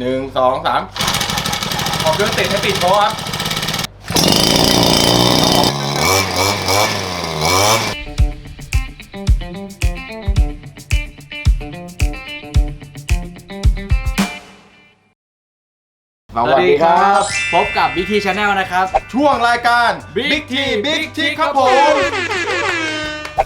หนึ่งสองสามขอเครื่องติดให้ปิดโชว์ครับสวัสดีครับ พบกับ Big T Channel นะครับ ช่วงรายการ Big Big T T Big Big T T ครับครับผผมม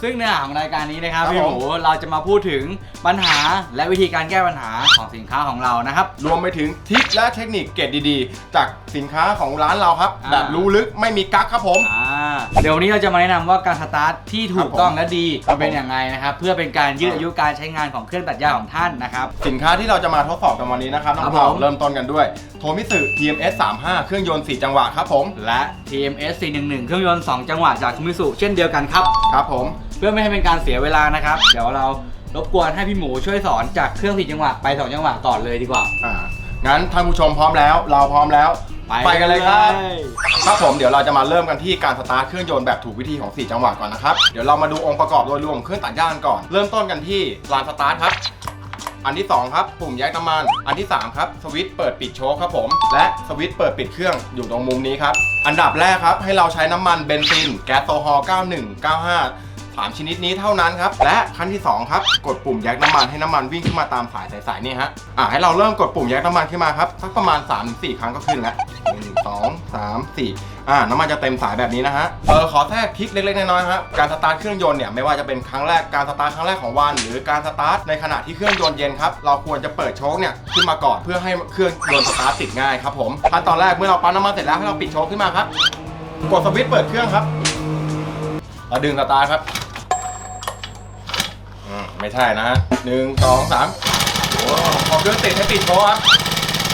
ซึ่งเนื้อหาของรายการนี้นะครับครับพี่หผมมูเราจะมาพูดถึงปัญหาและวิธีการแก้ปัญหาของสินค้าของเรานะครับ รวมไปถึงทิปและเทคนิคเกรดดีๆ จากสินค้าของร้านเราครับอ่าแบบรู้ลึกไม่มีกั๊กครับผม อ่า เดี๋ยววันนี้เราจะมาแนะนำว่าการสตาร์ทที่ถูกต้องและดีครับผมเป็นอย่างไรนะครับ เพื่อเป็นการยืดอายุการใช้งานของเครื่องตัดหญ้าของท่านนะครับ สินค้าที่เราจะมาทดสอบกันวันนี้นะครับน้ครัอบงเผาผมเริ่มต้นกันด้วย โทมิสึ TMS 35 เครื่องยนต์ 4 จังหวะครับผมและ TMS 411 เครื่องยนต์ 2 จังหวะจากคุมิสุเช่นเดียวกันครับ ครับผม เพื่อไม่ให้เป็นการเสียเวลานะครับ เดี๋ยวเรารบกวนให้พี่หมูช่วยสอนจากเครื่องสี่จังหวะไปสองจังหวะก่อนเลยดีกว่า อ่างั้นท่านผู้ชมพร้อมแล้ว เราพร้อมแล้ว ไปกันเลยครับ ครับผมเดี๋ยวเราจะมาเริ่มกันที่การสตาร์ทเครื่องยนต์แบบถูกวิธีของ 4 จังหวะก่อนนะครับ เดี๋ยวเรามาดูองค์ประกอบโดยรวมของเครื่องตัดหญ้ากันก่อน เริ่มต้นกันที่ลานสตาร์ทครับ อันที่ 2 ครับ ปุ่มแยกน้ำมัน อันที่ 3 ครับ สวิตช์เปิดปิดโชคครับผม และสวิตช์เปิดปิดเครื่องอยู่ตรงมุมนี้ครับ อันดับแรกครับให้เราใช้น้ำมันเบนซิน แก๊สโซฮอล์91 95 สามชนิดนี้เท่านั้นครับ และขั้นที่ 2 ครับ กดปุ่มแยกน้ำมันให้น้ำมันวิ่งขึ้นมาตามสายสายๆนี่ฮะอ่าให้เราเริ่มกดปุ่มแยกน้ำมันขึ้นมาครับสักประมาณ 3-4 ครั้งก็ขึ้นแล้วหนึ่งสองสามสี่อ่าน้ำมันจะเต็มสายแบบนี้นะฮะ เออขอแทรกทิกเล็กๆน้อยๆครับการสตาร์ทเครื่องยนต์เนี่ยไม่ว่าจะเป็นครั้งแรกการสตาร์ทครั้งแรกของวัน หรือการสตาร์ทในขณะที่เครื่องยนต์เย็นครับ เราควรจะเปิดโชคเนี่ยขึ้นมาก่อนเพื่อให้เครื่องยนต์สตาร์ทติดง่ายครับผมขั้นตอนแรกเมื่อเราปั๊มน้ำมันเสร็จแล้วให้เราปิดโชคขึ้นมาครับ กดสวิตช์เปิดเครื่องครับเราดึงสตาร์ทครับ อืมไม่ใช่นะฮะหนึ่งสองสามพอเครื่องติดให้ปิดโชว์ครับ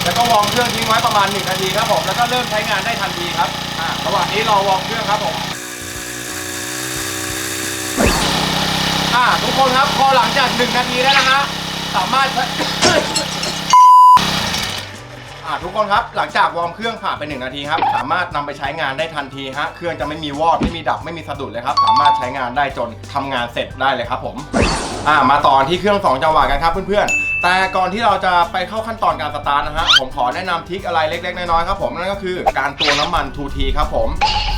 แล้วก็วอร์มเครื่องทิ้งไว้ประมาณ1นาทีครับผม แล้วก็เริ่มใช้งานได้ทันทีครับ อ่า ระหว่างนี้รอวอร์มเครื่องครับผม อ่า ทุกคนครับ พอหลังจาก1นาทีแล้วนะฮะ สามารถ อ่าทุกคนครับ หลังจากวอร์มเครื่องผ่านไป1นาทีครับ สามารถนำไปใช้งานได้ทันทีฮะ เครื่องจะไม่มีวอด ไม่มีดับ ไม่มีสะดุดเลยครับ สามารถใช้งานได้จนทำงานเสร็จได้เลยครับผม อ่ามาต่อที่เครื่อง2จังหวะกันครับเพื่อนๆ แต่ก่อนที่เราจะไปเข้าขั้นตอนการสตาร์ทนะฮะผมขอแนะนำทริคอะไรเล็กๆ น้อยๆครับผมนั่นก็คือการตวงน้ำมัน 2T ครับผม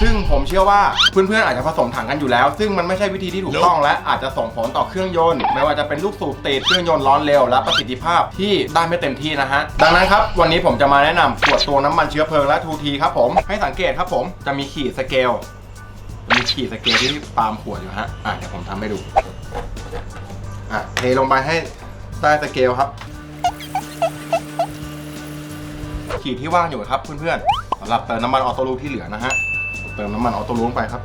ซึ่งผมเชื่อว่าเพื่อนๆอาจจะผสมถังกันอยู่แล้ว ซึ่งมันไม่ใช่วิธีที่ถูกต้องและอาจจะส่งผลต่อเครื่องยนต์ ไม่ว่าจะเป็นลูกสูบติดเครื่องยนต์ร้อนเร็วและประสิทธิภาพที่ได้ไม่เต็มที่นะฮะดังนั้นครับวันนี้ผมจะมาแนะนำขวดตวงน้ำมันเชื้อเพลิงและ 2T ครับผมให้สังเกตครับผมจะมีขีดสเกลมีขีดสเกลที่ปาล์มขวดอยู่ฮะอะเดี๋ยวผมทำให้ดู อะเทลงไปให้ใต้สเกลครับ ขีดที่ว่างอยู่ครับเพื่อนๆสำหรับเติมน้ำมันออโต้ลูปที่เหลือนะฮะเติมน้ำมันออโต้ลูปลงไปครับ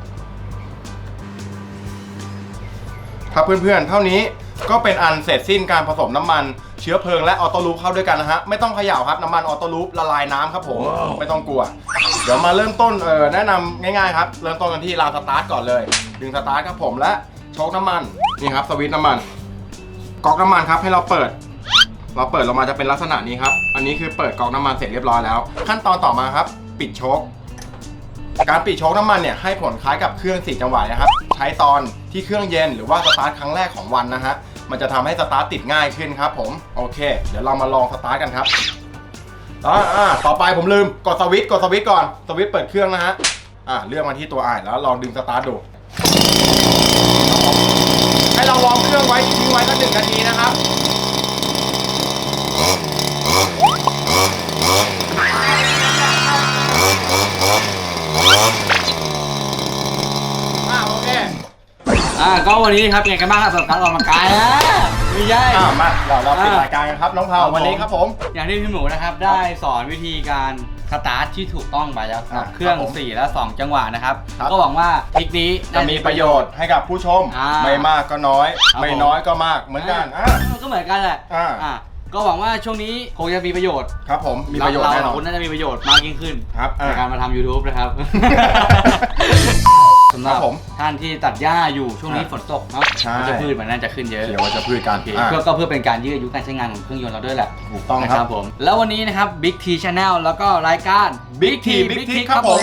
ครับเพื่อนๆ เท่านี้ก็เป็นอันเสร็จสิ้นการผสมน้ำมันเชื้อเพลิงและออโต้ลูปเข้าด้วยกันนะฮะไม่ต้องเขย่าครับน้ำมันออโต้ลูปละลายน้ำครับผม ไม่ต้องกลัว เดี๋ยวมาเริ่มต้นเออแนะนำง่ายๆครับ เริ่มต้นกันที่รางสตาร์ทก่อนเลย ดึงสตาร์ทครับผมและโชคน้ำมันนี่ครับสวิตช์น้ำมัน ก๊อกน้ำมันครับให้เราเปิด เราเปิดลงมาจะเป็นลักษณะนี้ครับ อันนี้คือเปิดก๊อกน้ำมันเสร็จเรียบร้อยแล้ว ขั้นตอนต่อมาครับ ปิดโชคการปิดโชคน้ำมันเนี่ยให้ผลคล้ายกับเครื่องสี่จังหวะนะครับ ใช้ตอนที่เครื่องเย็นหรือว่าสตาร์ทครั้งแรกของวันนะฮะมันจะทำให้สตาร์ทติดง่ายขึ้นครับผมโอเค เดี๋ยวเรามาลองสตาร์ทกันครับอ่าอ่าต่อไปผมลืมกดสวิตช์กดสวิตช์ก่อนสวิตช์เปิดเครื่องนะฮะอ่าเลือกมาที่ตัวไอ่านแล้วลองดึงสตาร์ทดู ให้เราวอร์มเครื่องไว้ทิ้งไว้สักหนึ่งนาทีนะครับอ่าโอเค อ่าก็วันนี้ครับเป็นไงกันบ้างครับสำหรับการออกกำลังกายนะ ไม่ใช่อ่ามาเราเราปิดอ่ารรายการกันครับน้องเผาครับผมวันนี้ครับผม อย่างที่พี่หมูนะครับได้สอนวิธีการสตาร์ทที่ถูกต้องไปแล้วสำหรับ อ่าเครื่อง ครับผม4 และ 2 จังหวะนะครับ ครับ ก็หวังว่าทริคนี้จะมีประโยชน์ให้กับผู้ชม อ่าไม่มากก็น้อย ครับไม่ผม น้อยก็มากเหมือนกันอ่าก็เหมือนกันแหละอ่า อ่าก็หวังว่าช่วงนี้คงจะมีประโยชน์ครับผมมีประโยชน์แน่นเราอนคุณน่าจะมีประโยชน์มากยิ่งขึ้นครับในอ่าการมาทำ YouTube นะครับานที่ตัดหญ้าอยู่ช่วงนี้อ่าฝนตกเนาะใช่มันจะพืชมันน่าจะขึ้นเยอะเดี๋ยวว่าจะพูดกันโอเคอ่าเพื่อก็เพื่อเป็นการยืดอายุการใช้งานของเครื่องยนต์เราด้วยแหละถูกต้องนะครับผม แล้ววันนี้นะครับ Big T Channel แล้วก็รายการ Big T Big T ครับผม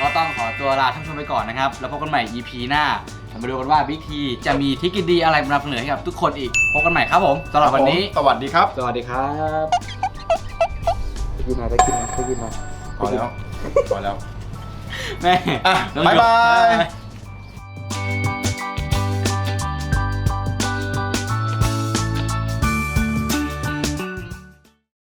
ก็ต้องขอตัวลาท่านผู้ชมไปก่อนนะครับ แล้วพบกันใหม่ EP หน้าเรามาดูกันว่า Big T จะมีทริคดีๆอะไรมานำเสนอให้กับทุกคนอีกพบกันใหม่ครับผมสำหรับวันนี้ สวัสดีครับสวัสดีครับกินหน่อยได้กินหน่อยได้กินหน่อยพอแล้วพอแล้ว แม่อะต้องบ๊ายบายหยุด